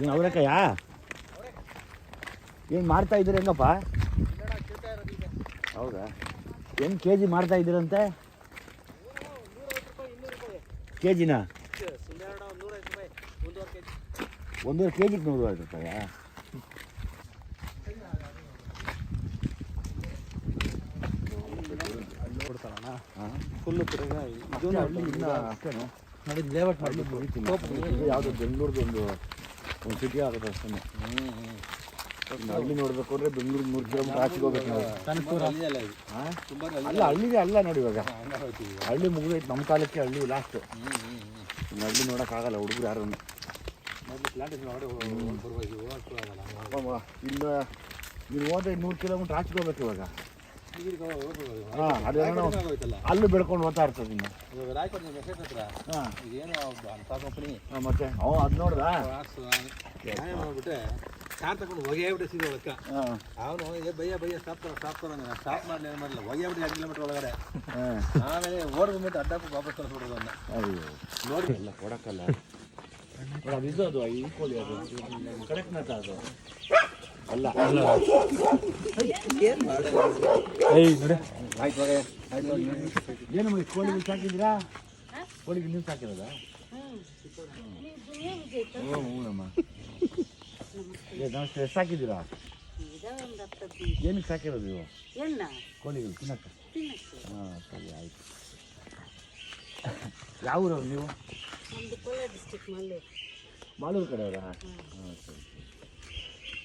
ಏನು ಅವರೇಕಯ್ಯ ಏನು ಮಾಡ್ತಾ ಇದ್ದೀರ ಹೆಂಗಪ್ಪ? ಹೌದಾ? ಏನು ಕೆ ಜಿ ಮಾಡ್ತಾ ಇದ್ದೀರಂತೆ? ಕೆ ಜಿನ ಒಂದೂವರೆ ಕೆ ಜಿಗೆ ನೂರು ಐವತ್ತು ರೂಪಾಯಾ? ಕೊಡ್ತಾರಣ್ಣ ಹಾಂ ಫುಲ್ಲು ತಿರುಗ ಇದು ಹಳ್ಳಿ ಇನ್ನ ಅಷ್ಟೇನು ನೋಡಿ ಲೇಔಟ್ ಹಳ್ಳಿ ಮುಗೀತಿಲ್ಲ. ಇದು ಯಾವುದೋ ಬೆಂಗಳೂರ್ದು ಒಂದು ಒಂದು ಸಿಟಿ ಆಗುತ್ತೆ ಅಷ್ಟೇ ಹಳ್ಳಿ ನೋಡ್ಬೇಕು ಅಂದ್ರೆ ಬೆಂಗಳೂರು ಮೂರು ಕಿಲೋಮೀಟರ್ ಆಚೆಗೆ ಹೋಗ್ಬೇಕು ನಾವು. ಹಾಂ ಅಲ್ಲ ಹಳ್ಳಿಗೆ ಅಲ್ಲ ನೋಡಿ ಇವಾಗ. ಹಳ್ಳಿ ಮುಗಿದೈತೆ ನಮ್ಮ ಕಾಲಕ್ಕೆ ಹಳ್ಳಿ ಲಾಸ್ಟ್ ಹಳ್ಳಿ ನೋಡೋಕ್ಕಾಗಲ್ಲ ಹುಡುಗರು ಯಾರು. ಇಲ್ಲ ನೀವು ಹೋದ್ರೆ ನೂರು ಕಿಲೋಮೀಟರ್ ಆಚೆಗೆ ಹೋಗ್ಬೇಕು ಇವಾಗ. ಹಾಂ ಅದೇನೋ ಅಲ್ಲೂ ಬೆಳ್ಕೊಂಡು ಹೋಗ್ತಾ ಇರ್ತದೆ ಇನ್ನು. ಹಾಂ. ಇದೇನು ಅಂತ ಕಂಪನಿ ಹಾಂ ಮತ್ತೆ? ಅವ ಅದು ನೋಡ್ದ? ಮಾಡ್ಬಿಟ್ಟೆ ಕಾರ್ ತಗೊಂಡು ಹೊಗೆ ಆಗ್ಬಿಟ್ಟೆ ಸೀದಾ ಒಳಕ್ಕ ಹಾಂ. ಅವನು ಏ ಬಯ್ಯ ಬಯ್ಯ ಸ್ಟಾಪ್ ತರ ಸ್ಟಾಪ್ ನಾನು ಸ್ಟಾಪ್ ಮಾಡಲಿ ಏನು ಮಾಡಲಿಲ್ಲ ಹೊಗೆ ಆಗ್ಬಿಟ್ಟು ಎರಡು ಕಿಲೋಮೀಟರ್ ಒಳಗಡೆ. ಹಾಂ. ಆಮೇಲೆ ಓಡ್ಬಿಟ್ಟು ಅಡ್ಡಕ್ಕೆ ವಾಪಸ್ ಕಳಿಸ್ಬಿಡೋದು ಅಯ್ಯೋ. ನೋಡಿ. ಎಲ್ಲ ಕೊಡಕ್ಕಲ್ಲ. ಅದು ಇದು ಅದು ಈ ಕೋಳಿ ಅದು. ಅದು. ಅಲ್ಲ. ಅಲ್ಲ ಆಯ್ತು ಆಯ್ತು ಏನು ಮಾಡಿ ನೀವು ಸಾಕಿದ್ದೀರಾ ಕೋಳಿಗೆ ನೀವು ಸಾಕಿರೋದಾ ಹ್ಞೂ ಹ್ಞೂನಮ್ಮ ನಮಸ್ತೆ ಎಷ್ಟು ಸಾಕಿದ್ದೀರಾ ಏನಕ್ಕೆ ಸಾಕಿರೋದು ನೀವು ಕೋಳಿಗಳು ತಿನ್ನಕ್ಕೆ? ಹಾಂ ಸರಿ ಆಯಿತು. ಯಾವ ಊರವ್ರು ನೀವು? ಮಾಲೂರು ಕಡೆಯವರಾ? ಹಾಂ ಸರಿ.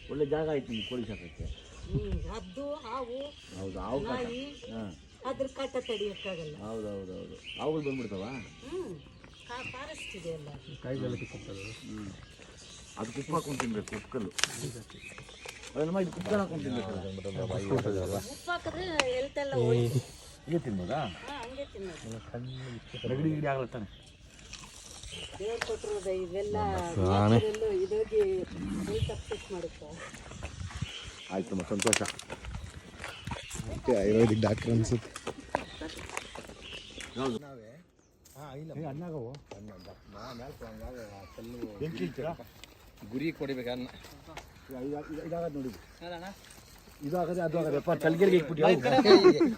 ಒಳ್ಳೆ ಜಾಗ ಆಯ್ತು ನಿಮ್ಗೆ ಕೋಳಿ ಸಾಕಕ್ಕೆ. ಹ್ಮ್ ಹದ್ದು ಹಾವು ಹೌದು ಹಾವು ಕಾಟ. ನಾಯಿ ಹಾಂ. ಅದ್ರ ಕಾಟ ತಡಿಯಕ್ಕಾಗಲ್ಲ. ಹೌದು ಹೌದು ಹೌದು. ಹಾವುಗಳು ಬಂದ್ಬಿಡ್ತಾವ? ಹ್ಮ್ ಫಾರೆಸ್ಟ್ ಇದೆ ಅಲ್ಲ ಕೈಗೆಲ್ಲ ಕಿಕ್ಕೊಳ್ತದೆ ಹ್ಞೂ ಅದು. ಕುಪ್ಪು ಹಾಕೊಂಡು ತಿನ್ಬೇಕು ಕುಕ್ಕಲ್ಲು ಅದನ್ನ ಇದು ಕುಕ್ಕಲ್ ಹಾಕೊಂಡು ತಿನ್ಬೇಕು. ಉಪ್ಪು ಹಾಕಿದ್ರೆ ಎಲ್ತೆಲ್ಲ ಹೋಯ್ತು ಈಗ ತಿನ್ಬೋದಾ? ಹಾ ಹಂಗೆ ತಿನ್ನೋದು ನೆಗಡಿ ಗಿಡಿ ಆಗಲ್ಲ ತಾನೆ? ದೇವ್ರು ಕೊಟ್ಟಿರೋದು ಇವೆಲ್ಲ ನ್ಯಾಚುರಲ್ಲು ಇದೋಗಿ ಹೆಲ್ತ್ ಅಪ್ಸೆಟ್ ಆಯ್ತು ಆಯ್ತಮ್ಮ ಸಂತೋಷ. ಆಯುರ್ವೇದಿಕ್ ಡಾಕ್ಟರ್ ಅನ್ಸುತ್ತೆ. ಗುರಿ ಕೊಡಿಬೇಕು. ಅನ್ನ ಇದಾಗದು ನೋಡಿ. ಇದು ಆಗದೆ ಅದು ಆಗದೆ. ಅಪ್ಪ ತಲೆಗೆರಿಗೆ ಇಟ್ಬಿಟ್ಟು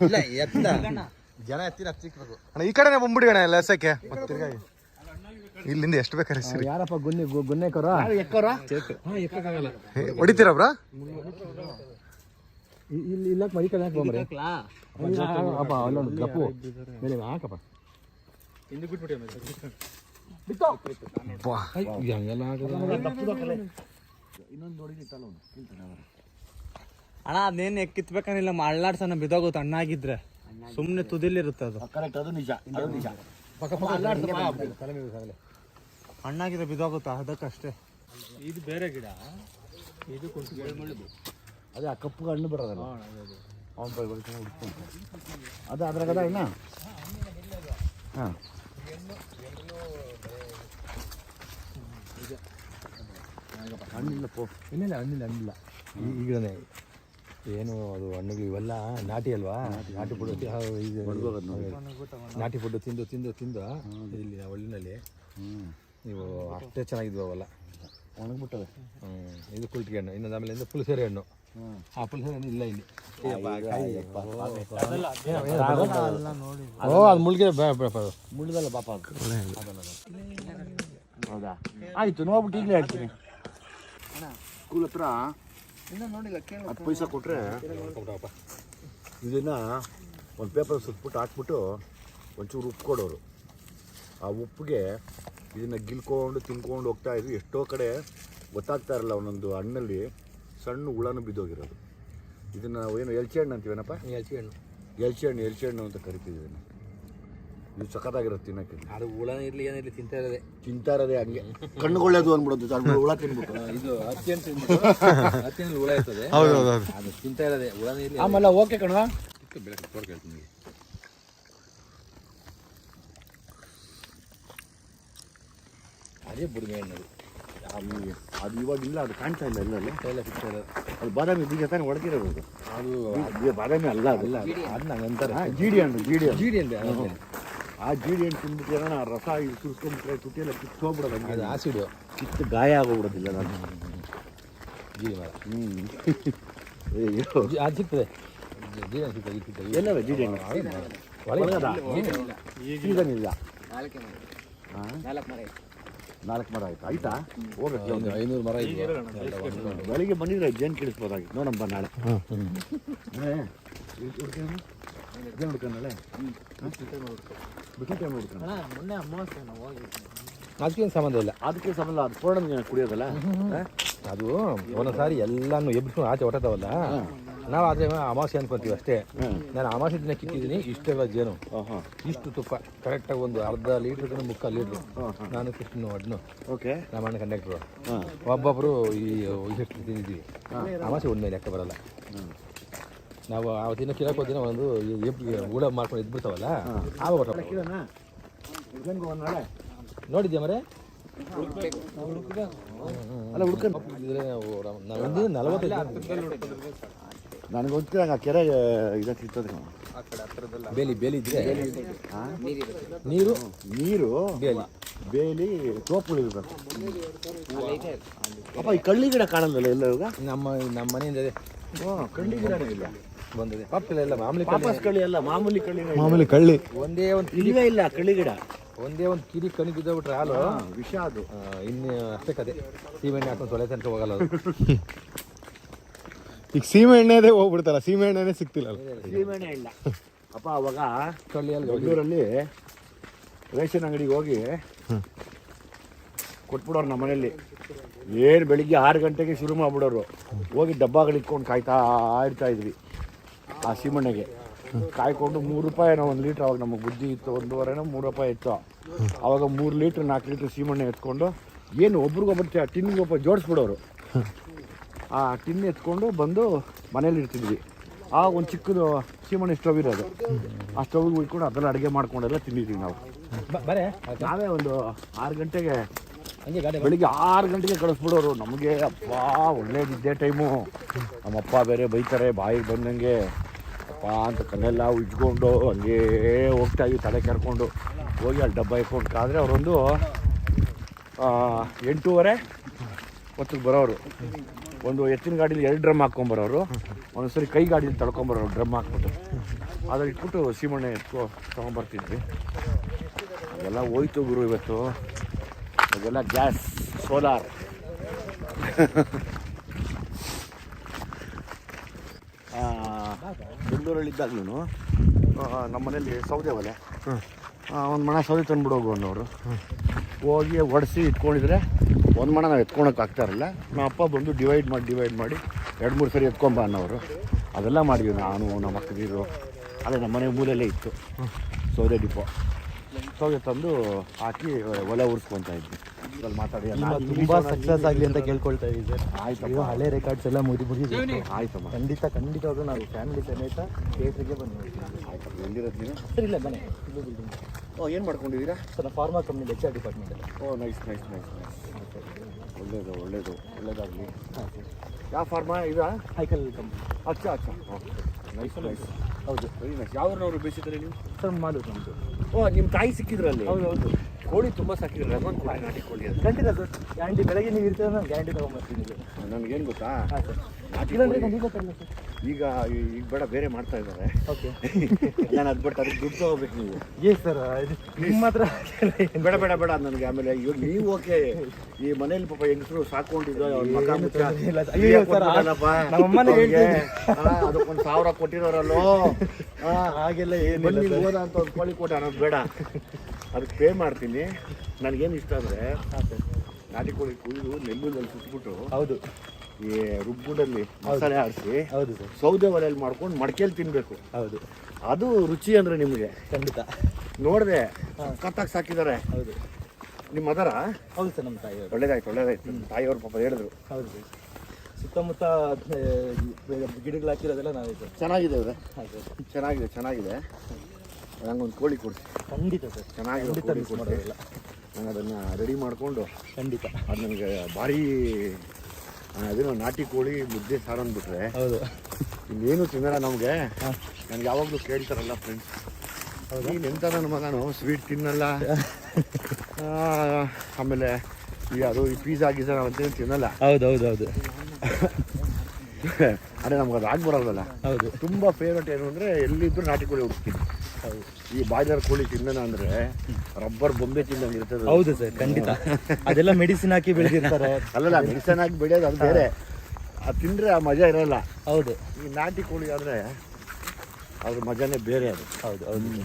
ಇಲ್ಲ ಎತ್ತ. ಜನ ಎತ್ತಿರ ಹಚ್ಚಿಕ್ಬೇಕು ಅಣ್ಣ ಈ ಕಡೆನೇ ಬಂದ್ಬಿಡಿ ಅಣ್ಣ ಎಲ್ಲ ಎಸಕ್ಕೆ. ಮತ್ತೆ ತಿರ್ಗಾಗಿ ಇಲ್ಲಿಂದ ಎಷ್ಟು ಬೇಕಾರೆ ಸರಿ. ಯಾರಪ್ಪ ಗುನ್ನೆ ಗುನ್ನೆ ಕರ ಎಕ್ಕರ? ಹೊಡಿತೀರ ಬ್ರಾ ಇಲ್ಲಿ ಇಲ್ಲ ಮೈ ಕಡೆ ಹಾಕಿ ಬಂದ್ರೆ ಅಪ್ಪ ಅಲ್ಲೊಂದು ಗಪ್ಪು. ಮೇಲೆ ಹಾಕಪ್ಪ. ಹಂಗೆಲ್ಲ ಇನ್ನೊಂದು ನೋಡಿ ನಿಂತಲ್ಲ ಅವನು. ತಿಂತಾನೆ ಅವನು. ಅಣ್ಣ ಅದೇನು ಕಿತ್ಬೇಕಂಗಿಲ್ಲ ಅಳ್ಳಾಡ್ಸನ ಬಿದೋಗುತ್ತೆ ಅಣ್ಣಾಗಿದ್ರೆ. ಸುಮ್ಮನೆ ತುದಿಲಿರುತ್ತೆ ಅದು. ಕರೆಕ್ಟ್ ಅದು ನಿಜ. ಅದು ನಿಜ. ಹಣ್ಣಾಗಿದ್ರೆ ಬಿದ್ದೋಗುತ್ತಾ? ಅದಕ್ಕಷ್ಟೇ. ಇದು ಬೇರೆ ಗಿಡ. ಇದು ಕೊಂಟು ಅದೇ ಆ ಕಪ್ಪು ಹಣ್ಣು ಬರೋದಲ್ಲ. ಅವನ ಬೈ ಬೆಳ್ಕೊಂಡು ಹುಡ್ಕೊಂಡು ಅದು ಅದ್ರಾಗದ ಇನ್ನ? ಹಾಂ. ಹಣ್ಣಿಲ್ಲ ಪೋ. ಇನ್ನಿಲ್ಲ ಹಣ್ಣಿಲ್ಲ ಹಣ್ಣಿಲ್ಲ. ಈಗ ಏನು ಅದು ಹಣ್ಣುಗಳು ಇವೆಲ್ಲ ನಾಟಿ ಅಲ್ವಾ? ನಾಟಿ ಫುಡ್ ನಾಟಿ ಫುಡ್ ತಿಂದು ತಿಂದು ತಿಂದು ಇಲ್ಲಿ ಒಳ್ಳಿನಲ್ಲಿ. ನೀವು ಅಷ್ಟೇ ಚೆನ್ನಾಗಿದ್ವು ಅವೆಲ್ಲ. ಒಣಗ್ಬಿಟ್ಟವೆ. ಹ್ಞೂ ಇದು ಕುಲ್ಟಿ ಹಣ್ಣು. ಇನ್ನೊಂದು ಆಮೇಲೆ ಇಂದ ಪುಲ್ಸೇರಿ ಹಣ್ಣು. ಆ ಪುಲಿಸೇರಿ ಹಣ್ಣು ಇಲ್ಲ ಇಲ್ಲಿ. ಓ ಅದು ಬೇಡ ಮುಳ್ದಲ್ಲ ಪಾಪ ಹೌದಾ? ಆಯ್ತು ನೋಡ್ಬಿಟ್ಟು ಈಗಲೇ ಹೇಳ್ತೀನಿ. ಸ್ಕೂಲ್ ಹತ್ರ ಹತ್ತು ಪೈಸಾ ಕೊಟ್ಟರೆ ಇದನ್ನು ಒಂದು ಪೇಪರ್ ಸುತ್ಬಿಟ್ಟು ಹಾಕ್ಬಿಟ್ಟು ಒಂಚೂರು ಉಪ್ಪು ಕೊಡೋರು. ಆ ಉಪ್ಪಿಗೆ ಇದನ್ನ ಗಿಲ್ಕೊಂಡು ತಿನ್ಕೊಂಡು ಹೋಗ್ತಾ ಇದ್ವಿ. ಎಷ್ಟೋ ಕಡೆ ಗೊತ್ತಾಗ್ತಾ ಇರಲ್ಲ ಒಂದೊಂದು ಹಣ್ಣಲ್ಲಿ ಸಣ್ಣ ಹುಳನೂ ಬಿದ್ದೋಗಿರೋದು. ಇದನ್ನ ನಾವು ಏನು ಎಲ್ಚಿ ಹಣ್ಣು ಅಂತೀವೇನಪ್ಪ ಎಲ್ಚಿ ಹಣ್ಣು. ಎಲ್ಚಿ ಹಣ್ಣು ಎಲ್ಚಿ ಹಣ್ಣು ಅಂತ ಕರಿತೀವಿ ಇದನ್ನು. ಇದು ಸಖತ್ತಾಗಿರೋದು ತಿನ್ನಕ್ಕೆ. ಅದು ಹುಳ ಇರಲಿ ಏನಿರಲಿ ತಿಂತಾ ಇರೋದೇ. ತಿಂತಾ ಇರೋದೇ ಹಂಗೆ. ಕಣ್ಣುಗೊಳ್ಳೇದು ಅಂದ್ಬಿಡೋದು ಸಣ್ಣ ಹುಳ ತಿನ್ಬಿಟ್ಟು. ಇದು ಅತ್ಯಂತ ಅಂತ ತಿಂದ್ಬಿಟ್ಟು ಹತ್ತಿ ಹುಳ ಇರ್ತದೆ. ಹೌದು ಹೌದು. ಹೌದು ಅದು ತಿಂತಾ ಇರೋದೇ ಹುಳನ ಇರಲಿ. ಆಮೇಲೆ ಓಕೆ ಕಣ ಬೆಳಕು ಅದೇ ಬುಡಿಮೆ ಹಣ್ಣು ಅದು ಅದು ಇವಾಗ ಇಲ್ಲ ಅದು ಕಾಣ್ತಾ ಇಲ್ಲ ಇಲ್ಲ ಅಲ್ಲ ಎಲ್ಲ ಸಿಗ್ತಾ ಇರೋದು ಅದು ಬಾದಾಮಿ ಬೀಜ ತಾನೇ ಒಳಗಿರೋದು ಅದು ಅದು ಬಾದಾಮಿ ಅಲ್ಲ ಅಲ್ಲ ಅದು ನಂತರ ಹಾ, ಜೀಡಿ ಹಣ್ಣು ಜೀಡಿ ಜಿಡಿ ಜೀಡಿ ಅಂದೆ ಆ ಜೀಡಿ ಹಣ್ಣು ತಿಂದ್ಬಿಟ್ಟು ಆ ರಸ ಸುರ್ಸ್ಕೊಂಡ್ಬಿಟ್ರೆ ತುಟಿಯೆಲ್ಲ ಕಿತ್ತು ಹೋಗ್ಬಿಡೋದು ಅದು ಆಸಿಡು. ಕಿತ್ತು ಗಾಯ ಆಗೋಗ್ಬಿಡೋದಿಲ್ಲ ನಾನು ಜಿಡಿ ಮರ ಹ್ಞೂ ಅದು ಸಿಗ್ತದೆ. ಜಿ- ಜೀರಿ ಸಿಗ್ತದೆ ಸಿಗ್ತದೆ. ಎಲ್ಲವೇ ಜೀಡಿ ಹಣ್ಣು? ಒಳಗದ? ಸೀಸನ್ ಇಲ್ಲ. ಹಾಂ? ನಾಲ್ಕು ಮರ. ಆಯ್ತಾ. ಆಯ್ತಾ? ಹೋಗಕ್ಕೆ ಒಂದು ಐನೂರು ಮರ ಇದೆ ಬೆಳಿಗ್ಗೆ ಬಂದಿದ್ರೆ ಜೇನು ಕೇಳಿಸ್ಬೋದಾಗಿತ್ತು ನೋಡಮ್ಮ ನಾಳೆ. ನಾಳೆ ಹುಡ್ಕೊಂಡು ಜೇನು ಹುಡ್ಕೊಂಡಳೆ ಬಿಟ್ಟು ಟೈಮ್ ಹುಡ್ಕೊಂಡು ಅದಕ್ಕೇನು ಸಂಬಂಧ ಇಲ್ಲ. ಅದಕ್ಕೆ ಸಮಲ ಅದು ಪೂರ್ಣ ಕುಡಿಯೋದಲ್ಲ? ಅದು ಒಂದೊಂದು ಸಾರಿ ಎಲ್ಲಾನು ಎಬ್ಬಿಸ್ಕೊಂಡು ಆಚೆ ಹೊಟ್ಟತಾವಲ್ಲ ನಾವು ಆದರೆ ಅಮಾಸೆ ಅನ್ಕೊಂತೀವಿ ಅಷ್ಟೇ. ನಾನು ಅಮಾಸೆ ದಿನ ಕಿತ್ತಿದ್ದೀನಿ ಇಷ್ಟೆಲ್ಲ ಜೇನು. ಹಾಂ ಹಾಂ ಇಷ್ಟು ತುಪ್ಪ ಕರೆಕ್ಟಾಗಿ ಒಂದು ಅರ್ಧ ಲೀಟ್ರ್ ಮುಕ್ಕಾಲು ಲೀಟ್ರು. ನಾನು ಕೃಷ್ಣ ಒಡ್ನು ಓಕೆ. ನಮ್ಮ ಅಣ್ಣ ಕಂಡಕ್ಟ್ರು. ಹಾಂ. ಒಬ್ಬೊಬ್ಬರು ಈ ಇಷ್ಟು ತಿಂದಿದ್ವಿ ಅಮಾಸೆ ಒಂದ್ಮೇಲೆ ಲೆಕ್ಕ ಬರಲ್ಲ. ನಾವು ಆ ದಿನ ಕಿರಕ್ಕೆ ದಿನ ಒಂದು ಊಡ ಮಾಡ್ಕೊಂಡು ಇದ್ಬಿಡ್ತಾವಲ್ಲ ಆವಾಗ ಒಂದು ನೋಡಿದ್ಯಾ ಮರೆ? ಅಲ್ಲ ಹುಡ್ಕೊಂಡು ನಾವು ನಲವತ್ತೈದು ನನಗೆ ಗೊತ್ತಿಲ್ಲ ಆ ಕೆರೆ ಇದಕ್ಕೆ ಇರ್ತದೆ ಕಣೋ. ಬೇಲಿ ಬೇಲಿ ಇದ್ರೆ ಆ? ನೀರು ನೀರು? ಬೇಲಿ. ಬೇಲಿ ತೋಪುಗಳು ಇರಬೇಕು ಅಪ್ಪ ಈ ಕಳ್ಳಿ ಗಿಡ ಕಾಣಲ್ವಲ್ಲ ಎಲ್ಲ ಇವಾಗ ನಮ್ಮ ನಮ್ಮ ಮನೆಯಿಂದ ಇದೆ. ಹ್ಞೂ ಕಳ್ಳಿ ಗಿಡ ಇಲ್ಲ. ಬಂದಿದೆ. ಪಾಪಿಲ್ಲ ಎಲ್ಲ ಮಾಮೂಲಿ ಕಳ್ಳಿ. ವಾಪಸ್ ಕಳ್ಳಿ ಅಲ್ಲ ಮಾಮೂಲಿ ಕಳ್ಳಿ ಮಾಮೂಲಿ ಕಳ್ಳಿ. ಒಂದೇ ಒಂದು ಇಲ್ಲವೇ ಇಲ್ಲ ಕಳ್ಳಿ ಗಿಡ. ಒಂದೇ ಒಂದು ಕಿರಿ ಕಣಿ ಬಿದ್ದೋಗ್ಬಿಟ್ರೆ ಹಾಲು. ವಿಷ ಅದು. ಆ, ಇನ್ನು ಅಷ್ಟೇ ಕತೆ. ಸೀಮೆಣ್ಣೆ ಹಾಕೊಂಡು ತೊಳೆ ತನಕ ಹೋಗಲ್ಲ ಅದು. ಈಗ ಸೀಮೆ ಎಣ್ಣೆದೇ ಹೋಗ್ಬಿಡ್ತಲ್ಲ ಸೀಮೆ ಎಣ್ಣೆನೇ ಸಿಗ್ತಿಲ್ಲ ಸೀಮೆಣ್ಣೆ ಇಲ್ಲ ಅಪ್ಪ ಅವಾಗ ಚಳ್ಳಿಯಲ್ಲಿ ಬೆಂಗಳೂರಲ್ಲಿ ರೇಷನ್ ಅಂಗಡಿಗೆ ಹೋಗಿ ಕೊಟ್ಬಿಡೋರು ನಮ್ಮ ಮನೇಲಿ ಏನು ಬೆಳಿಗ್ಗೆ ಆರು ಗಂಟೆಗೆ ಶುರು ಮಾಡ್ಬಿಡೋರು. ಹೋಗಿ ಡಬ್ಬಗಳು ಇಟ್ಕೊಂಡು ಕಾಯ್ತಾ ಇರ್ತಾ ಇದ್ವಿ ಆ ಸೀಮೆಣ್ಣೆಗೆ. ಕಾಯ್ಕೊಂಡು ಮೂರು ರೂಪಾಯಿ ಏನೋ ಒಂದು ಲೀಟ್ರ್ ಅವಾಗ ನಮಗೆ ಬುದ್ಧಿ ಇತ್ತು ಒಂದೂವರೆನೋ ಮೂರು ರೂಪಾಯಿ ಇತ್ತು. ಅವಾಗ ಮೂರು ಲೀಟ್ರ್ ನಾಲ್ಕು ಲೀಟ್ರ್ ಸೀಮೆಣ್ಣೆ ಎತ್ಕೊಂಡು ಏನು ಒಬ್ರಿಗೊಬ್ಬರು ತಿನ್ಗೊಬ್ಬ ಜೋಡಿಸ್ಬಿಡೋರು. ಆ ಟಿನ್ ಎತ್ಕೊಂಡು ಬಂದು ಮನೇಲಿ ಇರ್ತಿದ್ವಿ. ಆ ಒಂದು ಚಿಕ್ಕದು ಸೀಮಣಿ ಸ್ಟವ್ ಇರೋದು. ಆ ಸ್ಟವ್ಗೆ ಇಟ್ಕೊಂಡು ಅದೆಲ್ಲ ಅಡುಗೆ ಮಾಡ್ಕೊಂಡೆಲ್ಲ ತಿಂದಿದ್ದೀವಿ ನಾವು. ಬರೇ ನಾವೇ ಒಂದು ಆರು ಗಂಟೆಗೆ ಬೆಳಿಗ್ಗೆ ಆರು ಗಂಟೆಗೆ ಕಳಿಸ್ಬಿಡೋರು. ನಮಗೆ ಅಪ್ಪ ಒಳ್ಳೇದಿದ್ದೇ ಟೈಮು. ನಮ್ಮಪ್ಪ ಬೇರೆ ಬೈತಾರೆ ಬಾಯಿಗೆ ಬಂದಂಗೆ ಅಪ್ಪ ಅಂತ ಕಲ್ಲೆಲ್ಲ ಉಜ್ಕೊಂಡು ಹಂಗೇ ಹೋಗ್ತಾ ಇದ್ವಿ ತಲೆ ಕೆರ್ಕೊಂಡು. ಹೋಗಿ ಅಲ್ಲಿ ಡಬ್ಬ ಇಟ್ಕೊಂಡು ಕಾದ್ರೆ ಅವರೊಂದು ಎಂಟೂವರೆ ಹೊತ್ತಿಗೆ ಬರೋರು. ಒಂದು ಎತ್ತಿನ ಗಾಡೀಲಿ ಎರಡು ಡ್ರಮ್ ಹಾಕ್ಕೊಂಬರೋರು ಒಂದೊಂದ್ಸರಿ ಕೈ ಗಾಡೀಲಿ ತಳ್ಕೊಂಬರೋರು ಡ್ರಮ್ ಹಾಕ್ಬಿಟ್ಟು. ಅದ್ರಲ್ಲಿ ಇಟ್ಬಿಟ್ಟು ಸೀಮಣ್ಣೆ ಎತ್ಕೊ ತೊಗೊಂಬರ್ತಿದ್ವಿ. ಅದೆಲ್ಲ ಹೋಯ್ತು ಗುರು ಇವತ್ತು. ಅದೆಲ್ಲ ಗ್ಯಾಸ್ ಸೋಲಾರ್. ಬೆಂಗಳೂರಲ್ಲಿದ್ದಾಗ್ಲೂ ನಮ್ಮ ಮನೇಲಿ ಸೌದೆ ಒಲೆ. ಒಂದು ಮಣ ಸೌದೆ ತಂದುಬಿಡೋಗು ಅನ್ನೋರು. ಹೋಗಿ ಒಡಿಸಿ ಇಟ್ಕೊಂಡಿದ್ರೆ ಒಂದು ಮಣ ನಾವು ಎತ್ಕೊಳಕ್ಕೆ ಆಗ್ತಾ ಇರಲ್ಲ. ನಮ್ಮ ಅಪ್ಪ ಬಂದು ಡಿವೈಡ್ ಮಾಡಿ ಡಿವೈಡ್ ಮಾಡಿ ಎರಡು ಮೂರು ಸರಿ ಎತ್ಕೊಂಬ ಅನ್ನೋರು. ಅದೆಲ್ಲ ಮಾಡಿದ್ವಿ ನಾನು ನಮ್ಮ ಅಕ್ಕದಿರು. ಅದೇ ನಮ್ಮ ಮನೆ ಮೂಲೆಯಲ್ಲೇ ಇತ್ತು. ಸೌದೆ ಡಿಪೋ. ಸೌದೆ ತಂದು ಹಾಕಿ ಒಲೆ ಉರ್ಸ್ಕೊತಾ ಇದ್ವಿ. ಅಲ್ಲಿ ಮಾತಾಡಿ ತುಂಬಾ ಸಕ್ಸಸ್ ಆಗಲಿ ಅಂತ ಕೇಳ್ಕೊಳ್ತಾ ಇದ್ದೀವಿ ಸರ್. ಇವಾಗ ಹಳೆ ರೆಕಾರ್ಡ್ಸ್ ಎಲ್ಲ ಮುಗಿ ಮುಗಿಬೇಕು ಆಯ್ತಮ್ಮ ಖಂಡಿತ ಖಂಡಿತವಾಗ್ಲೂ ನಾವು ಫ್ಯಾಮಿಲಿ ಸಮೇತ ಥಿಯೇಟ್ರಿಗೆ ಬಂದು ಆಯ್ತು ಎಲ್ಲಿರೋದು ನೀವು? ಇಲ್ಲ ಮನೆ. ಏನು ಮಾಡ್ಕೊಂಡಿದ್ದೀರಾ? ಸರ್ ನಾನು pharma company H R department ಅಲ್ಲಿ. Oh nice nice nice nice ಒಳ್ಳೇದು ಒಳ್ಳೇದು ಒಳ್ಳೇದಾಗಲಿ. ಯಾವ ಫಾರ್ಮಾ ಇದಾ? ಹೈಕಲ್ ಕಂಪ್ನಿ ಅಚ್ಚಾ ಅಚ್ಚ. ನೈಸ್ ನೈಸ್ ಹೌದು. ವೆರಿ ನೈಸ್ ಯಾವ್ರನ್ನವರು ಬೇಸಿದ್ರೆ ನೀವು? ಸರ್ ಮಾಲು ನಮ್ಮದು ಓ ನಿಮ್ಮ ತಾಯಿ ಸಿಕ್ಕಿದ್ರಲ್ಲಿ? ಹೌದು ಹೌದು. ಕೋಳಿ ತುಂಬ ಸಾಕಿದ್ರೆ ರಮನ್ ಕೋಳಿ ನಾಟಿ ಕೋಳಿ ಅದು ಖಂಡಿತ ಸರ್. ಗ್ಯಾರಂಟಿ ಬೆಳಗ್ಗೆ ನೀವು ಇರ್ತೀರ ನಾನು ಗ್ಯಾರಂಟಿ ತೊಗೊಂಬರ್ತೀನಿ ನನಗೇನು ಗೊತ್ತಾ? ಹಾಂ ಸರ್. ನಾಟಿ ಇಲ್ಲಾಂದ್ರೆ ಕೋಳಿ ಖಂಡಿತ ತರಲ್ಲ ಸರ್. ಈಗ ಈಗ ಬೇಡ ಬೇರೆ ಮಾಡ್ತಾ ಇದ್ದಾರೆ. ಓಕೆ ನಾನು ಅದು ಬಿಟ್ಟು ಅದಕ್ಕೆ ದುಡ್ಡು ತಗೋಬೇಕು ನೀವು. ಏ ಸರ್ ನಿಮ್ಮ ಹತ್ರ ಬೇಡ ಬೇಡ ಬೇಡ ನನಗೆ ಆಮೇಲೆ ಇವಾಗ ನೀವು ಓಕೆ. ಈ ಮನೇಲಿ ಪಾಪ ಹೆಂಗಸರು ಸಾಕೊಂಡಿದ್ದು ಅವ್ರ ಮಗ ಮುಚ್ಚ. ಇಲ್ಲ. ಅಯ್ಯೋ ಸರ್. ನಮ್ಮಮ್ಮನೇ ಹೇಳ್ತಿದ್ರು. ಅದಕ್ಕೊಂದು ಸಾವಿರ ಕೊಟ್ಟಿರೋರಲ್ಲೋ. ಆ, ಹಾಗೆಲ್ಲ ಏನಿಲ್ಲ ಬನ್ನಿ ಸರ್. ಹೋದ ಅಂತ ಒಂದು ಕೋಳಿ ಕೊಟ್ಟ ಅನ್ನೋದು ಬೇಡ. ಅದಕ್ಕೆ ಪೇ ಮಾಡ್ತೀನಿ. ನನಗೇನು ಇಷ್ಟ ಅಂದರೆ ಹಾಂ ಸರ್ ನಾಟಿ ಕೋಳಿ ಕುಯ್ದು ನೆಲ್ಲೂರಲ್ಲಿ ಸುಟ್ಬಿಟ್ಟು ಹೌದು. ಈ ರುಬ್ಬುಡಲ್ಲಿ ಮಸಾಲೆ ಆಡಿಸಿ ಹೌದು ಸರ್. ಸೌದೆ ಒಲೆಯಲ್ಲಿ ಮಾಡ್ಕೊಂಡು ಮಡಕೆಯಲ್ಲಿ ತಿನ್ನಬೇಕು ಹೌದು. ಅದು ರುಚಿ ಅಂದರೆ ನಿಮಗೆ. ಖಂಡಿತ. ನೋಡಿದೆ ಕತ್ತಾಗಿ ಸಾಕಿದ್ದಾರೆ ಹೌದು. ನಿಮ್ಮ ಅದರ? ಹೌದು ಸರ್ ನಮ್ಮ ತಾಯಿಯವರು. ಒಳ್ಳೇದಾಯ್ತು ಒಳ್ಳೇದಾಯ್ತು. ತಾಯಿಯವ್ರ ಪಾಪ ಹೇಳಿದ್ರು. ಹೌದು ಸರ್. ಸುತ್ತಮುತ್ತ ಗಿಡಗಳು ಹಾಕಿರೋದೆಲ್ಲ ನಾವೇ ಸರ್. ಚೆನ್ನಾಗಿದೆ ಅವರೇ. ಚೆನ್ನಾಗಿದೆ ಚೆನ್ನಾಗಿದೆ. ನಂಗೊಂದು ಕೋಳಿ ಕೊಡಿಸಿ. ಖಂಡಿತ ಸರ್. ಚೆನ್ನಾಗಿ ಕೋಳಿ ನಾನು ಅದನ್ನು ರೆಡಿ ಮಾಡಿಕೊಂಡು ಖಂಡಿತ. ಅದು ನನಗೆ ಭಾರಿ ಅದೇನು ನಾಟಿ ಕೋಳಿ ಮುದ್ದೆ ಸಾರು ಅಂದ್ಬಿಟ್ರೆ ಹೌದು. ಇನ್ನೇನು ತಿನ್ನಲ್ಲ ನಮಗೆ. ನನಗೆ ಯಾವಾಗಲೂ ಕೇಳ್ತಾರಲ್ಲ ಫ್ರೆಂಡ್ಸ್ ನೀನು ಎಂತ ನನ್ನ ಮಗನು? ಸ್ವೀಟ್ ತಿನ್ನಲ್ಲ. ಆಮೇಲೆ ಈ ಅದು ಈ ಪಿಜ್ಜಾ ಗೀಜಾ ನಾವಂತೇನು ತಿನ್ನಲ್ಲ. ಹೌದು ಹೌದು ಹೌದು. ಅದೇ ನಮ್ಗೆ ಅದು ಬರೋದಲ್ಲ. ಹೌದು. ತುಂಬ ಫೇವ್ರೇಟ್ ಏನು ಅಂದರೆ ಎಲ್ಲಿದ್ದರೂ ನಾಟಿ ಕೋಳಿ ಹುಡುಕ್ತೀನಿ. ಈ ಬಾಯ್ಲರ್ ಕೋಳಿ ತಿನ್ನೋಣ ಅಂದ್ರೆ ರಬ್ಬರ್ ಬೊಂಬೆ ತಿನ್ನೋಂಗೆ ಇರ್ತದೆ. ಹೌದು ಸರ್ ಖಂಡಿತ. ಅದೆಲ್ಲ ಮೆಡಿಸಿನ್ ಹಾಕಿ ಬೆಳೆದಿರ್ತಾರೆ. ಅಲ್ಲಲ್ಲ ಮೆಡಿಸಿನ್ ಹಾಕಿ ಬೆಳೆಯೋದು ಅದು ಬೇರೆ. ಅದು ತಿಂದರೆ ಆ ಮಜಾ ಇರಲ್ಲ. ಹೌದು. ಈ ನಾಟಿ ಕೋಳಿ ಆದರೆ ಅದ್ರ ಮಜಾನೇ ಬೇರೆ ಅದು. ಹೌದು ಹೌದು.